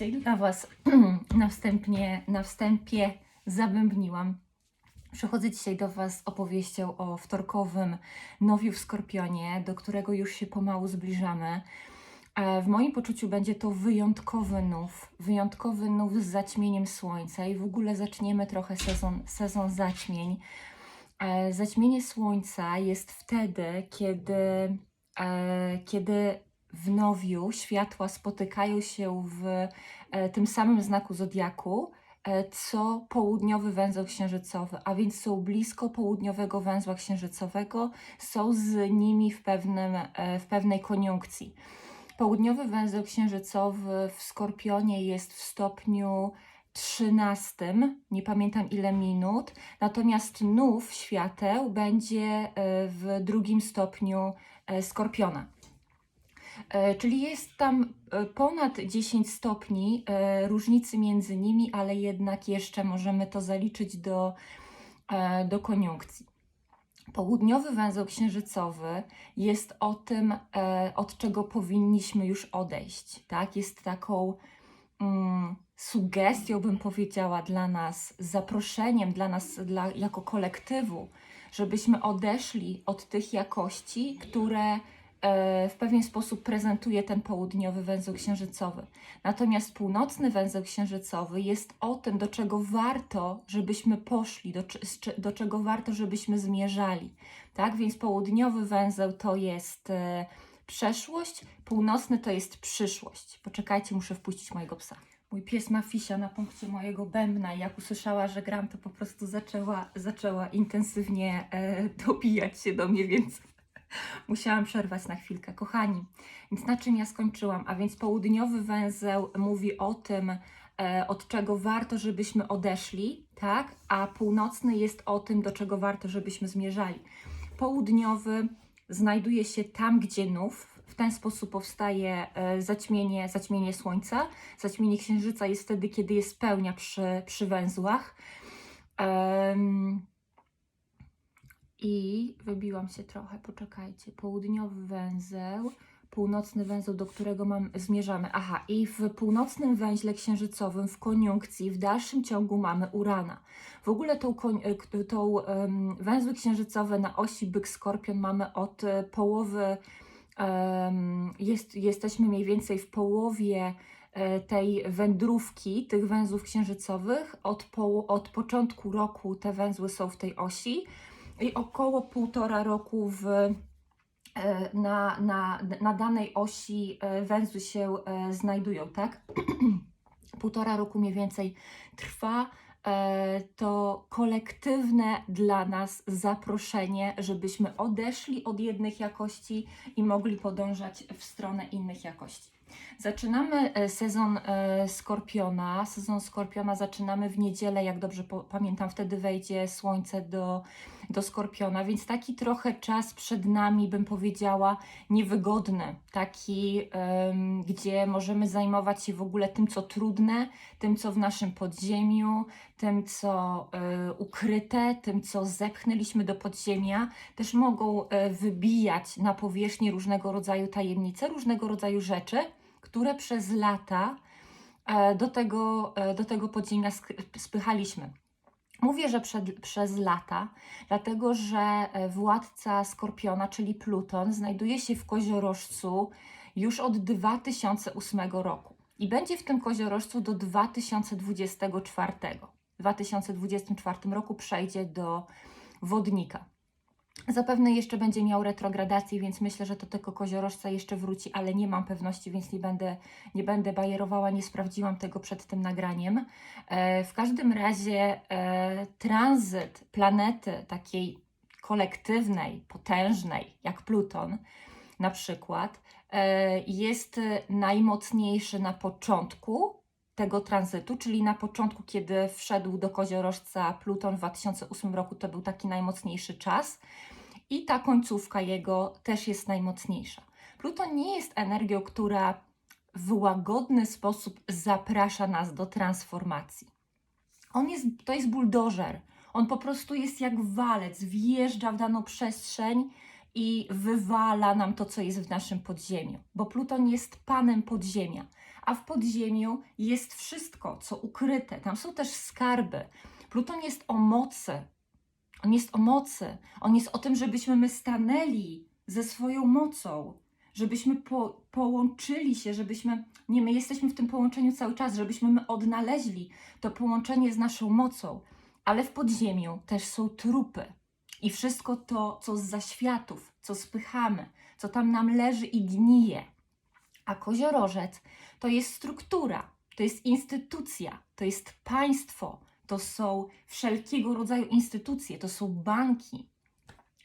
Dzisiaj dla Was na, na wstępie zabębniłam. Przychodzę dzisiaj do Was opowieścią o wtorkowym nowiu w Skorpionie, do którego już się pomału zbliżamy. E, W moim poczuciu będzie to wyjątkowy nów, wyjątkowy nów z zaćmieniem słońca i w ogóle zaczniemy trochę sezon, sezon zaćmień. E, Zaćmienie słońca jest wtedy, kiedy, e, kiedy w nowiu światła spotykają się w e, tym samym znaku zodiaku, e, co południowy węzeł księżycowy, a więc są blisko południowego węzła księżycowego, są z nimi w, pewnym, e, w pewnej koniunkcji. Południowy węzeł księżycowy w Skorpionie jest w stopniu 13, nie pamiętam ile minut, natomiast nów świateł będzie w drugim stopniu Skorpiona. E, Czyli jest tam e, ponad 10 stopni e, różnicy między nimi, ale jednak jeszcze możemy to zaliczyć do, do koniunkcji. Południowy węzeł księżycowy jest o tym, od czego powinniśmy już odejść. Tak? Jest taką mm, sugestią, bym powiedziała, dla nas, zaproszeniem dla nas dla, jako kolektywu, żebyśmy odeszli od tych jakości, które w pewien sposób prezentuje ten południowy węzeł księżycowy. Natomiast północny węzeł księżycowy jest o tym, do czego warto, żebyśmy poszli, do, do czego warto, żebyśmy zmierzali. Tak więc południowy węzeł to jest e, przeszłość, północny to jest przyszłość. Poczekajcie, muszę wpuścić mojego psa. Mój pies ma fisia na punkcie mojego bębna i jak usłyszała, że gram, to po prostu zaczęła, zaczęła intensywnie e, dobijać się do mnie, więc musiałam przerwać na chwilkę. Kochani, więc na czym ja skończyłam? A więc południowy węzeł mówi o tym, e, od czego warto, żebyśmy odeszli, tak? A północny jest o tym, do czego warto, żebyśmy zmierzali. Południowy znajduje się tam, gdzie nów. W ten sposób powstaje e, zaćmienie, zaćmienie słońca. Zaćmienie księżyca jest wtedy, kiedy jest pełnia przy, przy węzłach. Em, I wybiłam się trochę, poczekajcie. Południowy węzeł, północny węzeł, do którego mam, zmierzamy. Aha, i w północnym węźle księżycowym, w koniunkcji, w dalszym ciągu mamy Urana. W ogóle tą, e, tą em, węzły księżycowe na osi byk-skorpion mamy od e, połowy, em, jest, jesteśmy mniej więcej w połowie e, tej wędrówki, tych węzłów księżycowych. Od, poł- od początku roku te węzły są w tej osi i około półtora roku w, e, na, na, na danej osi e, węzły się e, znajdują, tak? półtora roku mniej więcej trwa to kolektywne dla nas zaproszenie, żebyśmy odeszli od jednych jakości i mogli podążać w stronę innych jakości. Zaczynamy e, sezon e, Skorpiona. Sezon Skorpiona zaczynamy w niedzielę, jak dobrze pamiętam, wtedy wejdzie słońce do, do Skorpiona, więc taki trochę czas przed nami, bym powiedziała, niewygodny. Taki, em, gdzie możemy zajmować się w ogóle tym, co trudne, tym, co w naszym podziemiu, tym, co e, ukryte, tym, co zepchnęliśmy do podziemia. Też mogą e, wybijać na powierzchnię różnego rodzaju tajemnice, różnego rodzaju rzeczy, które przez lata e, do tego, e, do tego podziemia spychaliśmy. Mówię, że przed, przez lata, dlatego że e, władca Skorpiona, czyli Pluton, znajduje się w koziorożcu już od 2008 roku i będzie w tym koziorożcu do 2024. W 2024 roku przejdzie do wodnika. Zapewne jeszcze będzie miał retrogradację, więc myślę, że do tego koziorożca jeszcze wróci, ale nie mam pewności, więc nie będę, nie będę bajerowała, nie sprawdziłam tego przed tym nagraniem. E, w każdym razie e, tranzyt planety takiej kolektywnej, potężnej, jak Pluton na przykład, e, jest najmocniejszy na początku tego tranzytu, czyli na początku, kiedy wszedł do koziorożca Pluton w 2008 roku, to był taki najmocniejszy czas i ta końcówka jego też jest najmocniejsza. Pluton nie jest energią, która w łagodny sposób zaprasza nas do transformacji. On jest, to jest buldożer. On po prostu jest jak walec, wjeżdża w daną przestrzeń i wywala nam to, co jest w naszym podziemiu, bo Pluton jest panem podziemia, a w podziemiu jest wszystko, co ukryte. Tam są też skarby. Pluton jest o mocy. On jest o mocy. On jest o tym, żebyśmy my stanęli ze swoją mocą, żebyśmy po, połączyli się, żebyśmy, nie, my jesteśmy w tym połączeniu cały czas, żebyśmy my odnaleźli to połączenie z naszą mocą, ale w podziemiu też są trupy i wszystko to, co z zaświatów, co spychamy, co tam nam leży i gnije. A koziorożec to jest struktura, to jest instytucja, to jest państwo, to są wszelkiego rodzaju instytucje, to są banki.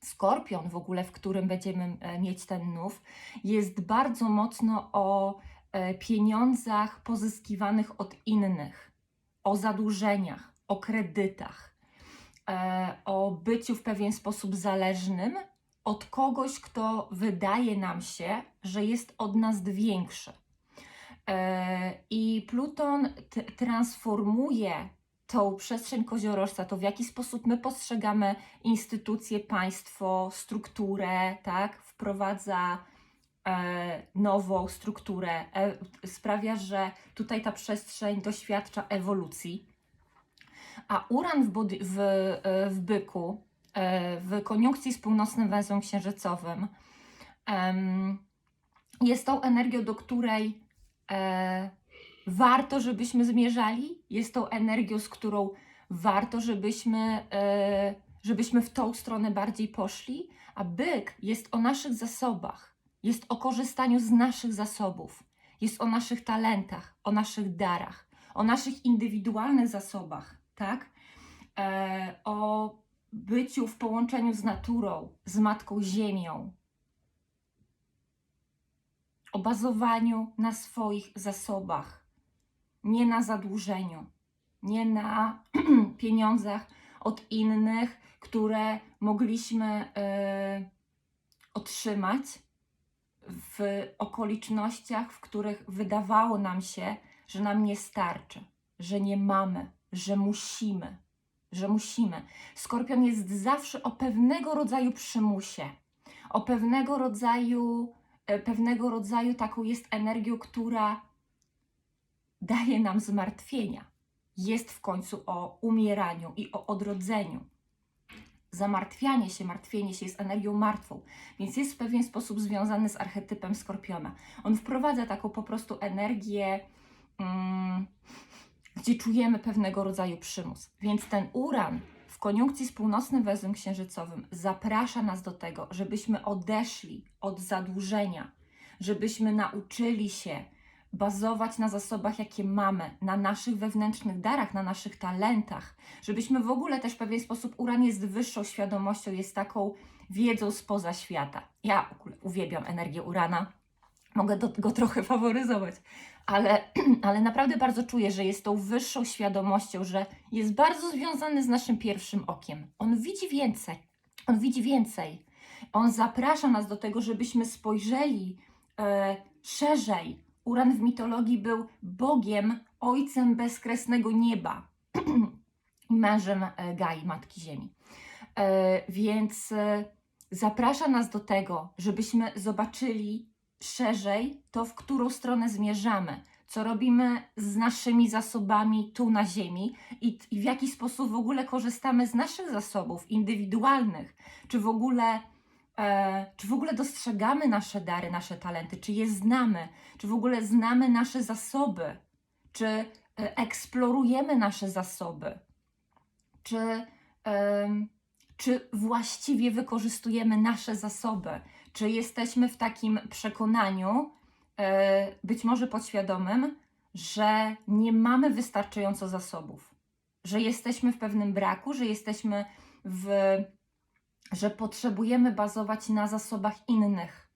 Skorpion w ogóle, w którym będziemy e, mieć ten nów, jest bardzo mocno o e, pieniądzach pozyskiwanych od innych, o zadłużeniach, o kredytach, o byciu w pewien sposób zależnym od kogoś, kto wydaje nam się, że jest od nas większy. E, I Pluton transformuje tą przestrzeń koziorożca, to w jaki sposób my postrzegamy instytucje, państwo, strukturę, tak? Wprowadza e, nową strukturę, e, sprawia, że tutaj ta przestrzeń doświadcza ewolucji. A Uran w, body, w, e, w byku, e, w koniunkcji z północnym węzłem księżycowym, jest tą energią, do której e, warto, żebyśmy zmierzali, jest tą energią, z którą warto, żebyśmy, żebyśmy w tą stronę bardziej poszli, a byk jest o naszych zasobach, jest o korzystaniu z naszych zasobów, jest o naszych talentach, o naszych darach, o naszych indywidualnych zasobach, tak? E, o byciu w połączeniu z naturą, z Matką Ziemią, o bazowaniu na swoich zasobach, nie na zadłużeniu, nie na pieniądzach od innych, które mogliśmy e, otrzymać w okolicznościach, w których wydawało nam się, że nam nie starczy, że nie mamy, że musimy, że musimy. Skorpion jest zawsze o pewnego rodzaju przymusie, o pewnego rodzaju, e, pewnego rodzaju taką jest energią, która daje nam zmartwienia. Jest w końcu o umieraniu i o odrodzeniu. Zamartwianie się, martwienie się jest energią martwą, więc jest w pewien sposób związany z archetypem skorpiona. On wprowadza taką po prostu energię, mm, gdzie czujemy pewnego rodzaju przymus. Więc ten uran w koniunkcji z północnym węzłem księżycowym zaprasza nas do tego, żebyśmy odeszli od zadłużenia, żebyśmy nauczyli się bazować na zasobach, jakie mamy, na naszych wewnętrznych darach, na naszych talentach, żebyśmy w ogóle też w pewien sposób, uran jest wyższą świadomością, jest taką wiedzą spoza świata. Ja uwielbiam energię urana, mogę do, go trochę faworyzować, ale, ale naprawdę bardzo czuję, że jest tą wyższą świadomością, że jest bardzo związany z naszym pierwszym okiem. On widzi więcej, on widzi więcej. On zaprasza nas do tego, żebyśmy spojrzeli e, szerzej, Uran w mitologii był Bogiem, ojcem bezkresnego nieba i mężem e, Gai, Matki Ziemi. E, Więc e, zaprasza nas do tego, żebyśmy zobaczyli szerzej to, w którą stronę zmierzamy, co robimy z naszymi zasobami tu na Ziemi i, i w jaki sposób w ogóle korzystamy z naszych zasobów indywidualnych, czy w ogóle E, czy w ogóle dostrzegamy nasze dary, nasze talenty, czy je znamy, czy w ogóle znamy nasze zasoby, czy e, eksplorujemy nasze zasoby, czy, czy właściwie wykorzystujemy nasze zasoby, czy jesteśmy w takim przekonaniu, e, być może podświadomym, że nie mamy wystarczająco zasobów, że jesteśmy w pewnym braku, że jesteśmy w że potrzebujemy bazować na zasobach innych.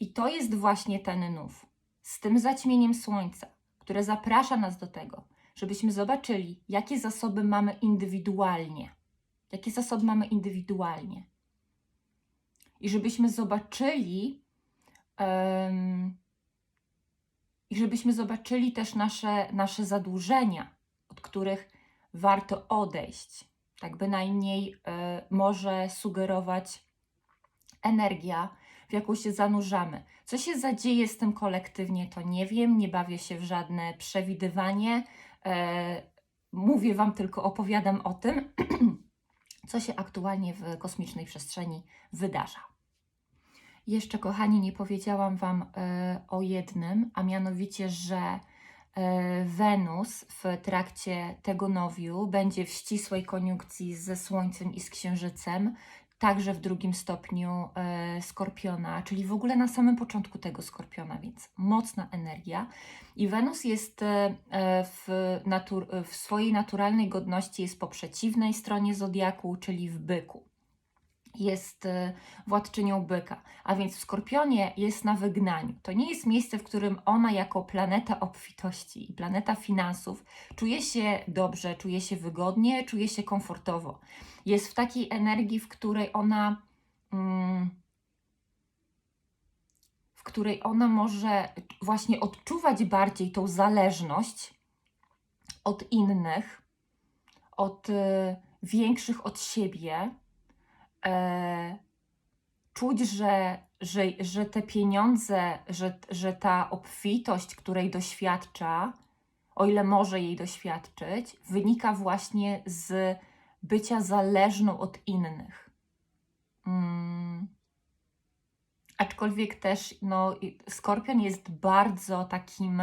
I to jest właśnie ten nów, z tym zaćmieniem słońca, które zaprasza nas do tego, żebyśmy zobaczyli, jakie zasoby mamy indywidualnie. Jakie zasoby mamy indywidualnie. I żebyśmy zobaczyli, um, i żebyśmy zobaczyli też nasze, nasze zadłużenia, od których warto odejść tak bynajmniej y, może sugerować energia, w jaką się zanurzamy. Co się zadzieje z tym kolektywnie, to nie wiem, nie bawię się w żadne przewidywanie. E, mówię Wam tylko, opowiadam o tym, co się aktualnie w kosmicznej przestrzeni wydarza. Jeszcze, kochani, nie powiedziałam Wam e, o jednym, a mianowicie, że e, Wenus w trakcie tego nowiu będzie w ścisłej koniunkcji ze Słońcem i z Księżycem, także w drugim stopniu e, Skorpiona, czyli w ogóle na samym początku tego Skorpiona, więc mocna energia. I Wenus jest w, w swojej naturalnej godności jest po przeciwnej stronie zodiaku, czyli w byku jest e, władczynią byka, a więc w Skorpionie jest na wygnaniu. To nie jest miejsce, w którym ona jako planeta obfitości i planeta finansów czuje się dobrze, czuje się wygodnie, czuje się komfortowo. Jest w takiej energii, w której ona mm, w której ona może właśnie odczuwać bardziej tą zależność od innych, od y, większych od siebie, e, czuć, że, że, że te pieniądze, że, że ta obfitość, której doświadcza, o ile może jej doświadczyć, wynika właśnie z bycia zależną od innych. Mm. Aczkolwiek też no, skorpion jest bardzo takim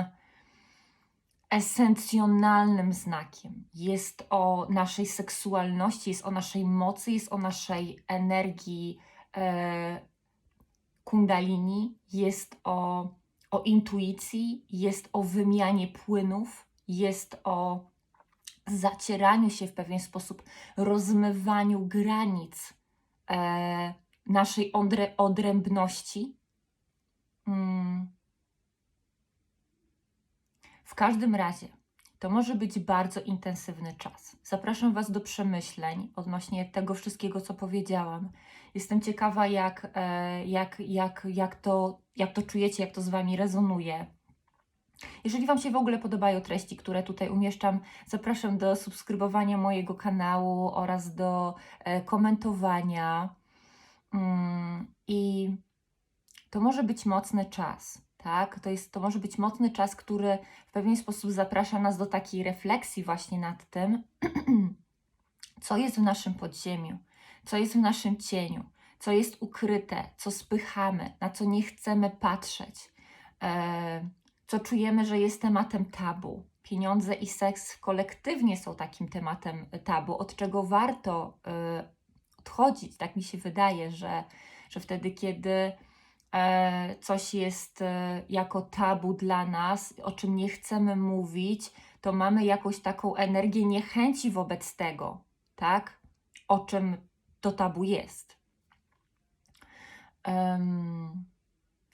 esencjonalnym znakiem. Jest o naszej seksualności, jest o naszej mocy, jest o naszej energii e, kundalini, jest o, o intuicji, jest o wymianie płynów, jest o zacieraniu się w pewien sposób, rozmywaniu granic e, naszej odrę, odrębności. Mm każdym razie, to może być bardzo intensywny czas. Zapraszam Was do przemyśleń odnośnie tego wszystkiego, co powiedziałam. Jestem ciekawa, jak, e, jak, jak, jak, to, jak to czujecie, jak to z Wami rezonuje. Jeżeli Wam się w ogóle podobają treści, które tutaj umieszczam, zapraszam do subskrybowania mojego kanału oraz do e, komentowania. Mm, I to może być mocny czas tak? To, jest, to może być mocny czas, który w pewien sposób zaprasza nas do takiej refleksji właśnie nad tym, co jest w naszym podziemiu, co jest w naszym cieniu, co jest ukryte, co spychamy, na co nie chcemy patrzeć, e, co czujemy, że jest tematem tabu. Pieniądze i seks kolektywnie są takim tematem tabu, od czego warto e, odchodzić. Tak mi się wydaje, że, że wtedy, kiedy E, coś jest e, jako tabu dla nas, o czym nie chcemy mówić, to mamy jakąś taką energię niechęci wobec tego, tak? O czym to tabu jest. Um,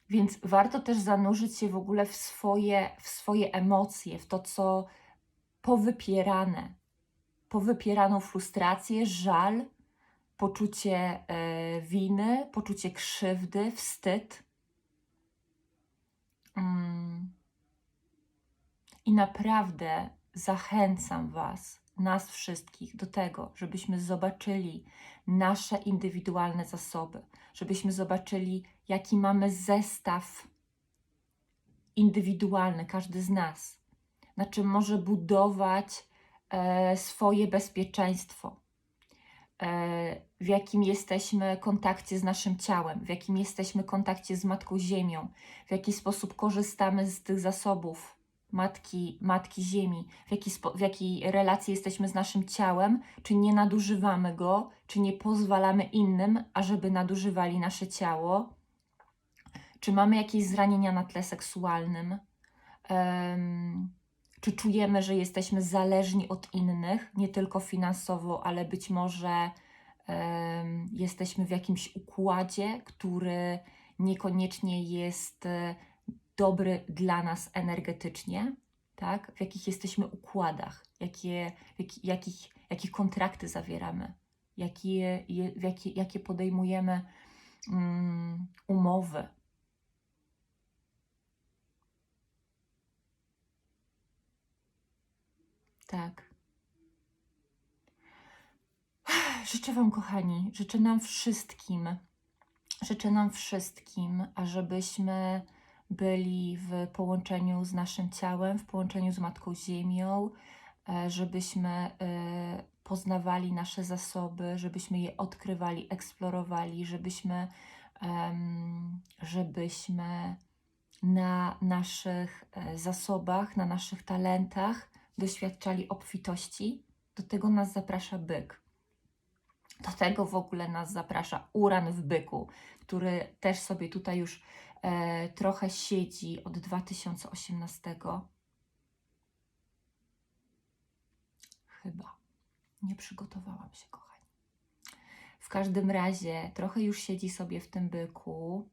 więc warto też zanurzyć się w ogóle w swoje, w swoje emocje, w to, co powypierane, powypieraną frustrację, żal, poczucie e, winy, poczucie krzywdy, wstyd. Mm. I naprawdę zachęcam Was, nas wszystkich, do tego, żebyśmy zobaczyli nasze indywidualne zasoby, żebyśmy zobaczyli, jaki mamy zestaw indywidualny, każdy z nas, na czym może budować e, swoje bezpieczeństwo w jakim jesteśmy kontakcie z naszym ciałem, w jakim jesteśmy kontakcie z Matką Ziemią, w jaki sposób korzystamy z tych zasobów Matki, Matki Ziemi, w, jaki w jakiej relacji jesteśmy z naszym ciałem, czy nie nadużywamy go, czy nie pozwalamy innym, ażeby nadużywali nasze ciało, czy mamy jakieś zranienia na tle seksualnym. Um, czy czujemy, że jesteśmy zależni od innych, nie tylko finansowo, ale być może jesteśmy w jakimś układzie, który niekoniecznie jest e, dobry dla nas energetycznie, tak? W jakich jesteśmy układach, jakie, jak, jakich, jakich kontrakty zawieramy, jakie, jakie, jakie podejmujemy um, umowy, Tak. Życzę Wam, kochani, życzę nam wszystkim, Życzę nam wszystkim, ażebyśmy byli w połączeniu z naszym ciałem, w połączeniu z Matką Ziemią, e, żebyśmy e, poznawali nasze zasoby, żebyśmy je odkrywali, eksplorowali, żebyśmy, żebyśmy na naszych e, zasobach, na naszych talentach doświadczali obfitości. Do tego nas zaprasza byk. Do tego w ogóle nas zaprasza uran w byku, który też sobie tutaj już e, trochę siedzi od 2018. Chyba. Nie przygotowałam się, kochani. W każdym razie trochę już siedzi sobie w tym byku.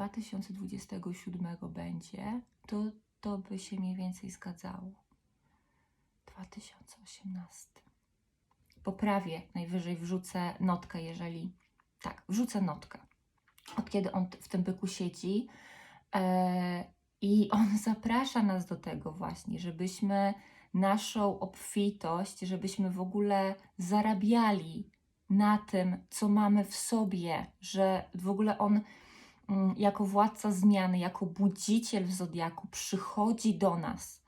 2027 będzie, to, to by się mniej więcej zgadzało. 2018. Poprawię, najwyżej wrzucę notkę, jeżeli. Tak, wrzucę notkę. Od kiedy on w tym byku siedzi. E, I on zaprasza nas do tego właśnie, żebyśmy naszą obfitość, żebyśmy w ogóle zarabiali na tym, co mamy w sobie, że w ogóle on jako władca zmiany, jako budziciel w zodiaku przychodzi do nas,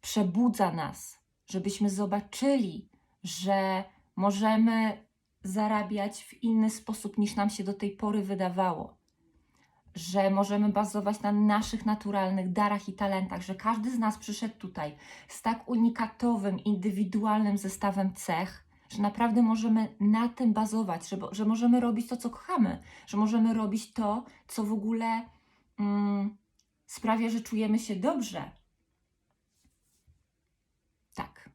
przebudza nas, żebyśmy zobaczyli, że możemy zarabiać w inny sposób niż nam się do tej pory wydawało. Że możemy bazować na naszych naturalnych darach i talentach, że każdy z nas przyszedł tutaj z tak unikatowym, indywidualnym zestawem cech, że naprawdę możemy na tym bazować, że, że możemy robić to, co kochamy, że możemy robić to, co w ogóle mm, sprawia, że czujemy się dobrze. Tak.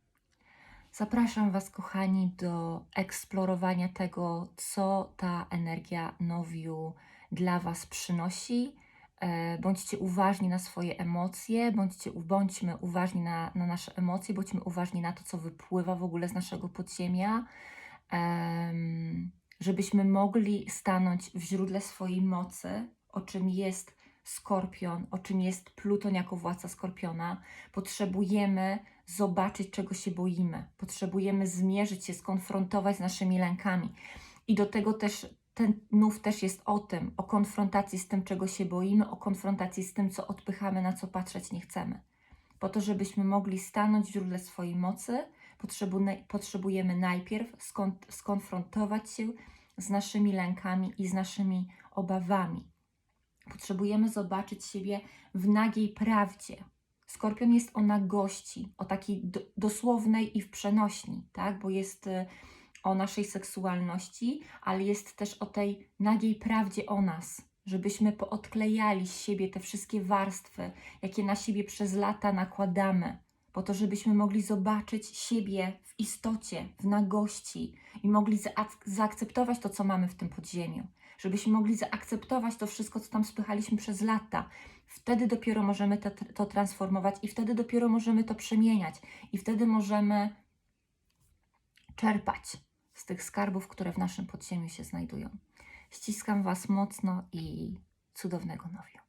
Zapraszam Was, kochani, do eksplorowania tego, co ta energia nowiu dla Was przynosi. E, Bądźcie uważni na swoje emocje, bądźcie, bądźmy uważni na, na nasze emocje, bądźmy uważni na to, co wypływa w ogóle z naszego podziemia, em, żebyśmy mogli stanąć w źródle swojej mocy, o czym jest skorpion, o czym jest Pluton jako władca skorpiona. Potrzebujemy zobaczyć, czego się boimy. Potrzebujemy zmierzyć się, skonfrontować z naszymi lękami. I do tego też ten nów też jest o tym, o konfrontacji z tym, czego się boimy, o konfrontacji z tym, co odpychamy, na co patrzeć nie chcemy. Po to, żebyśmy mogli stanąć w źródle swojej mocy, potrzebujemy, najpierw skon, skonfrontować się z naszymi lękami i z naszymi obawami. Potrzebujemy zobaczyć siebie w nagiej prawdzie. Skorpion jest o nagości, o takiej do, dosłownej i w przenośni, tak? bo jest y, o naszej seksualności, ale jest też o tej nagiej prawdzie o nas, żebyśmy poodklejali z siebie te wszystkie warstwy, jakie na siebie przez lata nakładamy, po to, żebyśmy mogli zobaczyć siebie w istocie, w nagości i mogli zaak- zaakceptować to, co mamy w tym podziemiu, żebyśmy mogli zaakceptować to wszystko, co tam spychaliśmy przez lata. Wtedy dopiero możemy to, to transformować i wtedy dopiero możemy to przemieniać i wtedy możemy czerpać z tych skarbów, które w naszym podziemiu się znajdują. Ściskam Was mocno i cudownego nowiu.